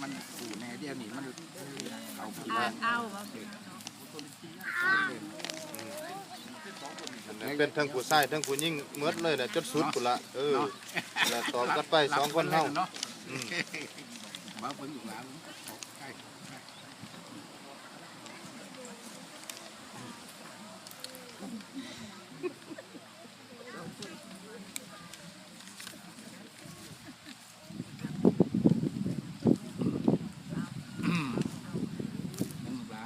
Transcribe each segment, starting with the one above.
มันขู่แน่เดียวนี่มันเอาเอาเป็นทั้งผู้ชายทั้งผู้หญิงเมดเลยนะจนสุดพุ่นละเออแล้วตอบกันไปสองคนเฮาเนาะมาเพิ่นอยู่หลังใกล้ นั่นละ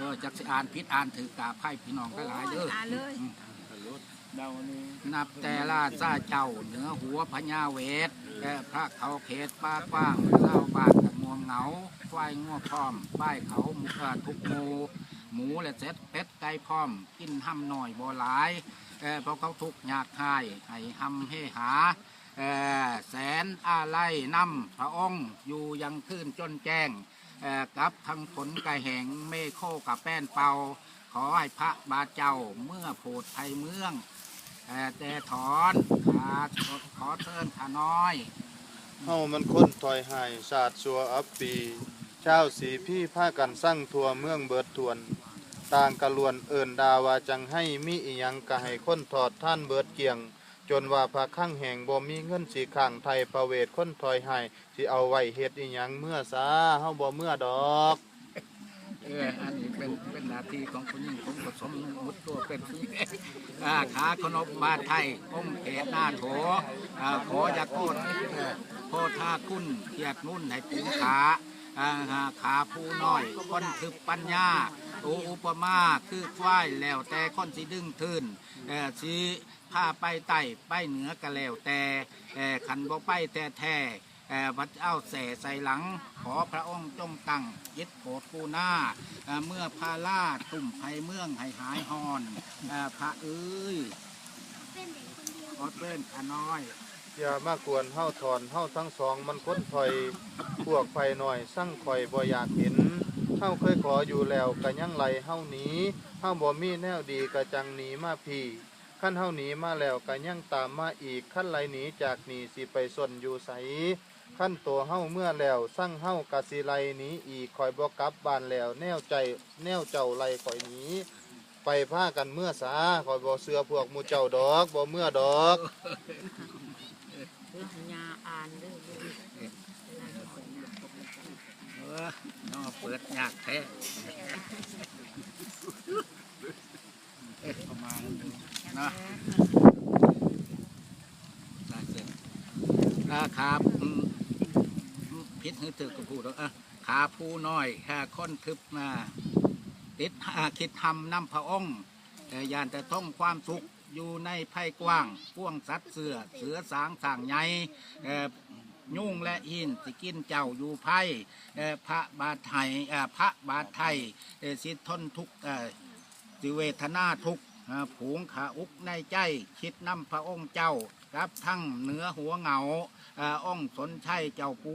ก็จักสิ อ่านพิษอ่านถือกาไพ่พี่น้องก็หลายเด้ออ่านเลยเดานี่นับแต่ลาซาเจ้าเหนือหัวพญาเวทแต่พระเขาเขตป้ากว้างเล่าบ้านกับงวงเหงาควายงัวพร้อมป้ายเขาหมูเอ่อทุกหมูหมูและเซ็ตเป็ดไก่พร้อม กินห้ำหน่อยบ่หลายเออเพราะเขาทุกข์ยากหายให้ห้ำให้หาเออแสนอาไลยนำพระองค์อยู่ยังคืนจนแจ้งเอ่อ กับทั้งผลกระแหงเมโคกับแป้นเป่าขอให้พระบาเจ้าเมื่อโผดไทยเมืองแต่ถอนขาขอเชิญขาน้อยเฮามันค้นถอยหายศาสตร์สัวอัปปีชาสีพี่พากันสร้างทัวเมืองเบิดทวน ต่างกะลวนเอินดาวาจังให้มีอียังกะให้ค้นถอดท่านเบิดเกียง จนว่าพระข้างแห่งบ่มีเงินสีข้างไทยประเวทค้นถอยหายสิเอาไว้เฮ็ดอีหยังเมื่อซาเฮาบ่เมื่อดอกเอออันนี้เป็นเป็นหน้าที่ของคุณยิ่งผมก็สมมุติตัวเป็นผู้อ่าขาขนบบาไทยองค์เขตหน้าโถอ่าขออย่าโทษเอ่อโทษท่าคุณเกียรตินุ่นให้ปูขาอ่าหาขาผู้น้อยคนถึกปัญญาอุอุปมาคือควายแล้วแต่คนสิดึงทื่นเอ่อสิ พาไปไต่ไปเหนือก็แล้วแต่เอ่ขันบ่ไปแต่แท่พระเจ้าแส่ใส่หลัง ขอพระองค์จงตั้งยึดโผดกูหน้า เมื่อพาลาตุ่มไผเมืองให้หายหอนพระเอ้ยขอเต้นขาน้อย อย่ามากวนเฮาถอนเฮาทั้งสอง มันคนถอยพวกไฟหน่อย สั่งข่อยบ่อยากเห็นเฮาเคยขออยู่แล้วก็ยังไหลเฮานี้เฮาบ่มีแนวดีก็จังหนีมาพี่ ขั้นเฮาหนีมาแล้วก็ยังตามมาอีกขั้นไหลหนีจากหนีสิไปส่วนอยู่ไสขั้นตัวเฮาเมื่อแล้วสั่งเฮากะสิไหลหนีอีกคอยบ่กลับบ้านแล้ว แนวใจแนวเจ้าไหลข่อยหนีไปพากันเมื่อสาคอยบ่เสือพวกมูเจ้าดอกบ่เมื่อดอกยาอ่านเด้อน้อเปิดยากแท้เอ๊ะประมาณ นะได้เสร็จนะครับอืมพิษให้เธอก็พูดแล้วอะขาผู้น้อยแค่ค้นทึบมาติดคิดทำน้ำพระองค์แต่ยานแต่ท่องความสุขอยู่ในไพ่กว้างพ่วงสัตว์เสือเสือสางสั่งใหญ่ยุ่งและหินสิกินเจ้าอยู่ไพ่พระบาทไทยพระบาทไทยสิทนทุกสิเวทนาทุก ผูงขาอุกในใจ คิดนำพระองค์เจ้ากับทั้งเนื้อหัวเหงาอ่องสนชัยเจ้าปู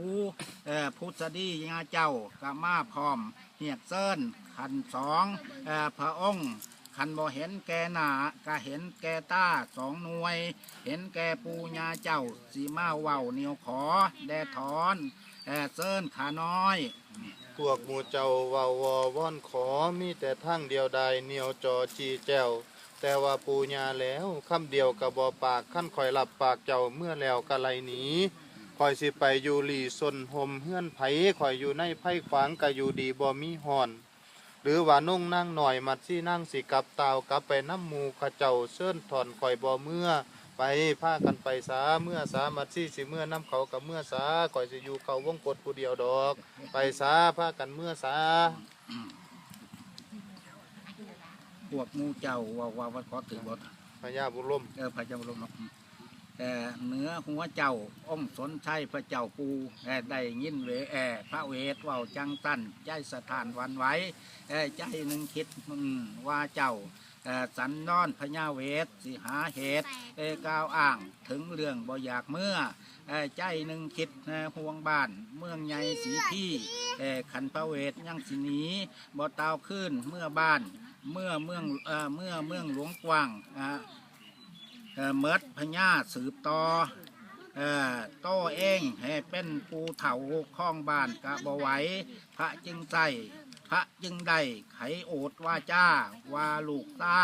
พุทธดียาเจ้ากามาพร้อมเหียกเซินขันสองอพระองค์ขันบ่เห็นแกหนาก็เห็นแกต้าสองหน่วย เห็นแกปูญาเจ้าสีมาเว้าเหนียวขอ แดถอนแอเซินขาน้อย พวกหมูเจ้าเว้าวอว่อนขอมีแต่ทางเดียวใดเหนียวจอจีแจว แต่ว่าปูญาแล้วคำเดียวกับบอปากขั้นคอยหลับปากเจ้าเมื่อแล้วกะไลหนีคอยสิไปอยู่หลีสนหมเฮื่อนไผคอยอยู่ในไผ่ขวางกะอยู่ดีบ่มีหอน หรือว่านุ่งนั่งหน่อยมัดซี่นั่งสิกับตาวกับไปน้ำหมูขะเจ้าเชิญถอนคอยบ่เมื่อไปพากันไปสาเมื่อสามัดซี่สิเมื่อน้ำเขากับเมื่อสาคอยสิอยู่เขาวงกดผู้เดียวดอก ไปสาพากันเมื่อสา วกหมูเจ้าว่าว่าว่าขอถือบทพญาบุญลมเออพระเจ้าบรมเนาะแต่เหนือหัวเจ้าองค์สนชัยพระเจ้าปูแอได้ยินเวแอพระเวทเว่าจังตันใจสถานหวันไหว้แอใจหนึ่งคิดอืมว่าเจ้าเอ่อสันนอนพญาเวทสิหาเหตุเอ่อกล่าวอ้างถึงเรื่องบ่อยากเมื่อเอ่อใจหนึ่งคิดเอ่อห่วงบ้าน เมืองใหญ่สีที่เอ่อขันพระเวทยังสิหนีบ่เตาวขึ้นเมื่อบ้าน เมื่อเมืองเอ่อเมื่อเมืองหลวงกว้างเอ่อเมิดพญาสืบต่อเอ่อโตเองให้เป็นปูเถาข้องบ้านกะบไหวพระจึงใจพระจึงได้ไขโอดว่าจ้าว่าลูกใต้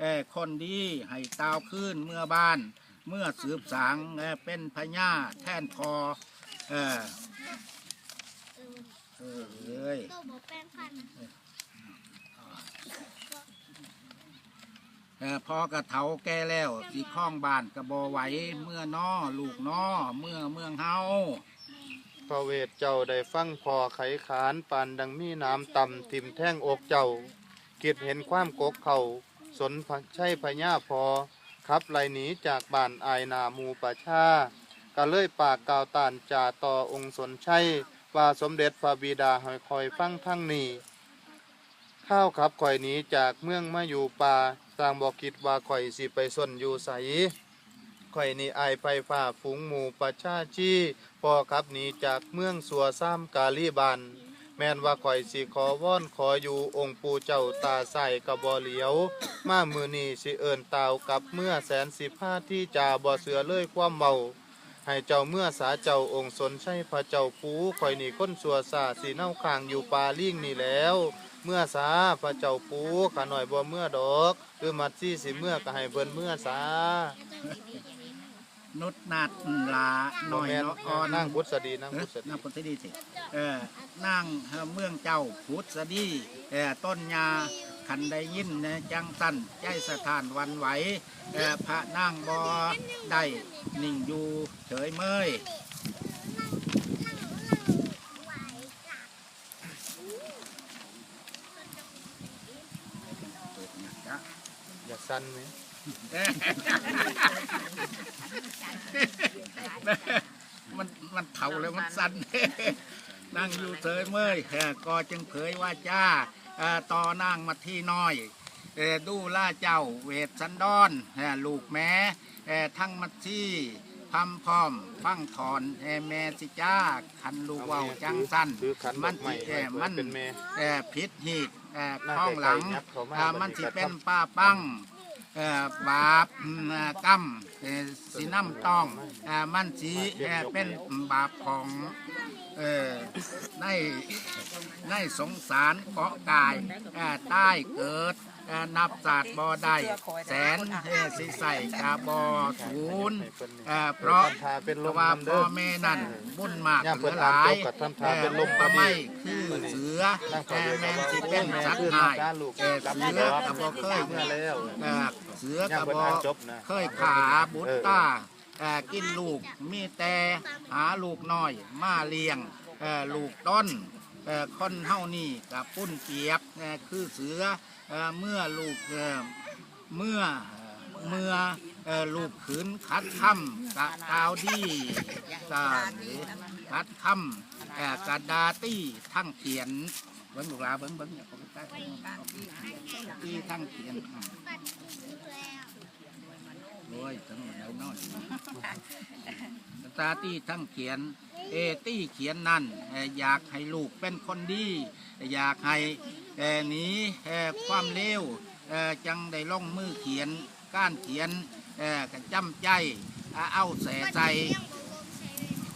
เอ่อคนดีให้ตาวขึ้นเมื่อบ้าน เมื่อสืบสางเป็นพญาแท่นคอเออเออเอ้ย ตัวบอกแป้งพัน เออพอกระเถาแก่แล้วสีข้องบานกระบอไหวเมื่อน้อลูกน้อเมื่อเมืองเฮาพระเวทเจ้าได้ฟังพอไขขานปานดังมีน้ำต่ำทิมแท่งอกเจ้ากิดเห็นความกกเขาสนใช่พญาพอขับไล่หนีจากบ้านอายนาหมูประชาก็เลยปากกาวตานจ่าต่อองค์สนชัยว่าสมเด็จพระบิดาให้คอยฟังทั้งนี้ ข้าวขับข่อยหนีจากเมืองมาอยู่ป่า สร้างบอกคิดว่าข่อยสิไปส้นอยู่ใสข่อยนี่อายไปฝ่าฝูงหมู่ประชาชีพอขับหนีจากเมืองสัวซ้ำกาลีบานแม่นว่าข่อยสิขอว่อนขออยู่องค์ปู่เจ้าตาใส่กระบอเหลียว มามือนี่สิเอินตาวกับเมื่อแสนสิบห้าที่จ่าบ่อเสือเลื่อยความเมาให้เจ้าเมื่อสาเจ้าองค์สนใช่พระเจ้าปูข่อยนี่คนสัวสาสีเน่าคางอยู่ปาลิ่งนี่แล้ว เมื่อสาพระเจ้าปูขาหน่อยบ่เมื่อดอก คือมัดซี่สิเมื่อก็ให้เพิ่นเมื่อสานุดนาดลาหน่อยบ่แม่นเนาะอ่อนนั่งพุทธดีนั่งเอ้พุอทธดีนั่งพุทธดีสิเออนั่งเมืองเจ้าพุทธดีเออต้นยาขันได้ยินนะจังตันใจสถานหวันไหวเออพระนั่งบอได้นิ่งอยู่เฉยเมย อย่า สั้นไหมมันมันเผาแล้วมันสั่นนั่งอยู่เฉยเมยเออก็จึงเผยว่าจ้าเอ่อต่อนางมาที่น้อยเออดูล่าเจ้าเวทสันดอนเออลูกแม้เออทั้งมัดที่พำพร้อม ฟังถอนเออแม่สิจ้าคันลูกเว่าวจังสั้นคือขันดมัอนกไม้สิเอไว้อเพื่มัอนเป็นแม่เออพิษหีดเออน่าข้องหลังไกลๆงับเข้ามาอ่าบัดนี้มันสิก็เป็นทำป้าปังเอ่อ บาปกรรมสีน้ำต้องมันสีเป็นบาปของในในสงสารเกาะกายใต้เกิด อ่านับศาสตร์บ่ได้แสนเอ่อสิใส่กาบอศูนย์เอ่อเพราะทำทาเป็นลมว่าพ่อแม่นั่นบุญมากเหลือหลายอ่เป็นลมปะไม่คือเสือแต่แม่นสิเป็นสัตว์หายการลูกเอ่อเสือกับบ่เคยเมื่อแล้วเสือกัย่าบอเคยขาบุตรตากินลูกมีแต่หาลูกน้อย มาเลี้ยงลูกต้นเอ่อคนเฮานี่กับปุ้นเปียบคือเสือ เมื่อลูกเมื่อเมื่อลูกขืนคัดคำกะกาวดีกาคัดคำเอ่อกระดาตี้ทั้งเขียนเบิ้งลูกลาเบิ้งเบิ้งเนี่ยผมใกล้ที่ทั้งเขียนอืมโอ้ยทั้งหมดแล้วน้อย ตาตี้ทั้งเขียนเอตี้เขียนนั่นอยากให้ลูกเป็นคนดี อยากให้หนีความเลวจังได้ล่องมือเขียนก้านเขียนกระจำใจอ่าเอาแสใส่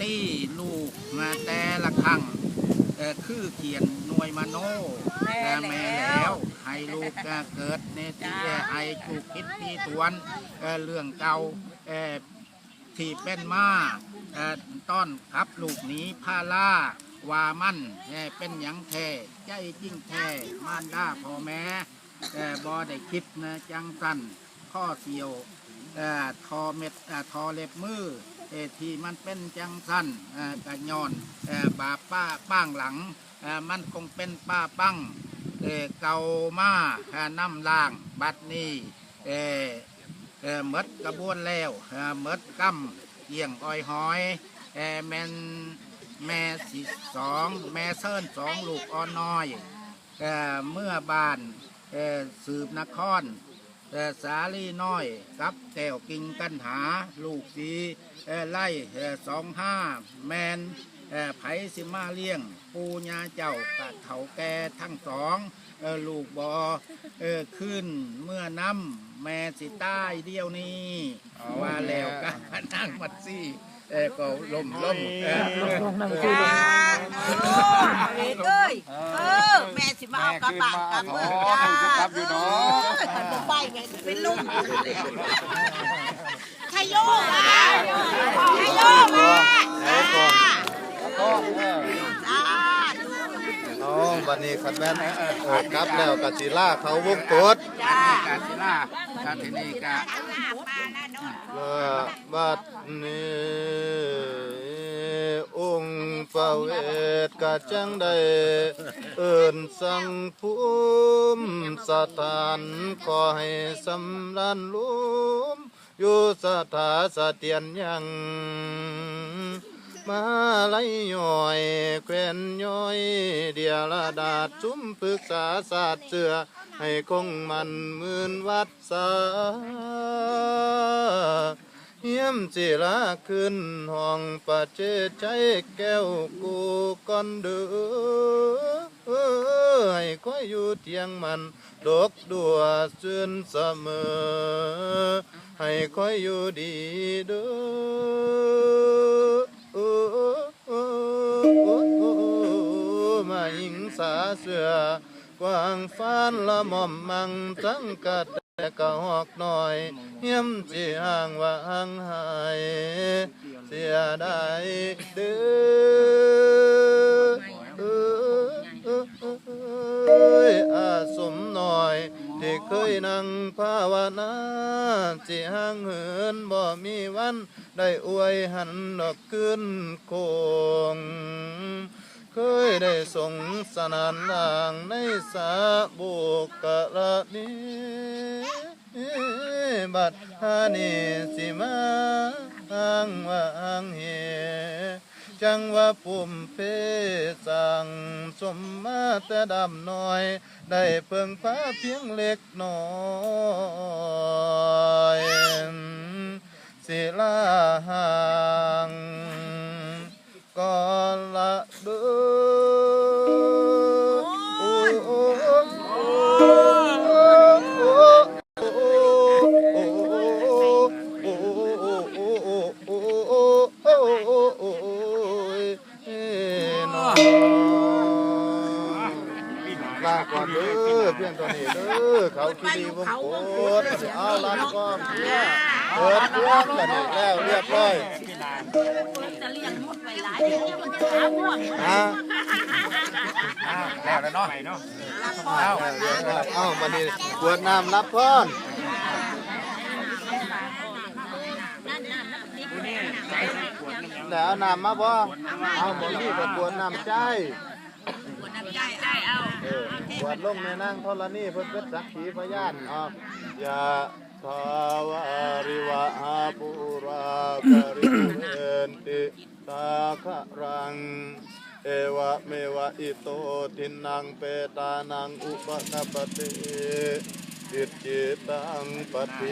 ตี้ลูกมาแต่ละครั้งคือเขียนหน่วยมโนแม่แล้วให้ลูกเกิดในที่ให้ถูกคิดที่ตวนเรื่องเก่าที่เป็นมา ต้อนครับลูกหนี้พาล่าวามันเอ่เป็นหยังแท้ใจจริงแท้มารดาพ่อแม่เอ่อบอได้คิดนะจังสันข้อเสียวทอเม็ดทอเล็บมือเอที่มันเป็นจังสันเอ่อกะยอนเอ่อบาป้าป้างหลังมันคงเป็นป้าปังเอเก่ามาหาน้ำล่างบัดนี้เออเมดกระบวนแล้วเมดกำ เกี่ยงอ้อยหอยเอ่อแมนแม่สิสองแม่เซินสองลูกอ่อนน้อยเอ่อเมื่อบานเอ่อสืบนครเอ่อสาลีน้อยกับแก้วกิงกันหาลูกสีเอ่อไล่เอ่อสองห้าแมนเอ่อไผสิมาเลี้ยงปูญาเจ้ากะเถาแก่ทั้งสอง เออลูกบอเออขึ้นเมื่อน้ำแม่สิใต้เดียวนี้ว่าแล้วกันนั่งมัดซี่เออก็ล่มล่มเออจ้าโอ้เวทเอ้ยเออแม่สิมาเอากระปากกระเบื้องจ้าเออขันบ่ไปแม่สิเป็นลุงขยโยมาขยโยมาจ้า จ้าน้อบัดนี้คันแม่นเออกลับแล้วกสิลาเขาวงกดจ้าการศิลากาทีนี่กะว่าบัดนี้องค์พระเวทกะจังได้เอิ้นสังภูมิสถานขอให้สำรันลุมอยู่สถาสเตียนยัง มาไลยย่อยแควนย่อย เดียละดาดจุ้มปรึกษาศาสตร์เสือให้คงมันหมื่นวัดสาเยี่ยมจิละขึ้นห้องปัจเจใจแก้วกูก่อนเดือให้คอยอยู่เทียงมันดอกดัวซื่นเสมอ ให้คอยอยู่ดีเด้อ มาหญิงสาเสือกวางฟ้านละหม่อมมังทั้งกัดแต่ก็หอกหน่อยเยี่ยมสิห่างว่าห่างหายเสียดายเด้อเอ้ยอาสมหน่อย ที่เคยนั่งภาวนาสิห่างเหินบ่มีวัน ได้อวยหันดอกขึ้นโคงเคยได้ส่งสนานลางในสาบุกะละนี้บัดฮานีสิมาทางว่าอังเฮ จังว่าปุ่มเพสั่งสมมาแต่ดำน้อย ได้เพิ่งพาเพียงเล็กน้อย ลาก่อนเด้อเพียงตอนนี้เด้อเขาคิดีวงโคตรเอาลัดก้อมเนี่ยเปิดเครื่องกันอีกแล้วเรียบร้อยจะเลี้ยงหมดไปหลายเดี๋ยวจะหาบ่วงฮะแล้วแล้วเนาะไปเนาะเอาเอาบันนี้กวดน้ำรับพรแต่เอาน้ำมาบ่เอาบ่มีก็กวดน้ำใจใจใจเอาเออก วดลงในนางธรณีเพิ่นเป็นสักขีพยานเอายะทาวาริวะหาปุราปริเวนติตาคะรัง เอวะเมวะอิโตทินังเปตานังอุปกปติอิจิตังปฏิ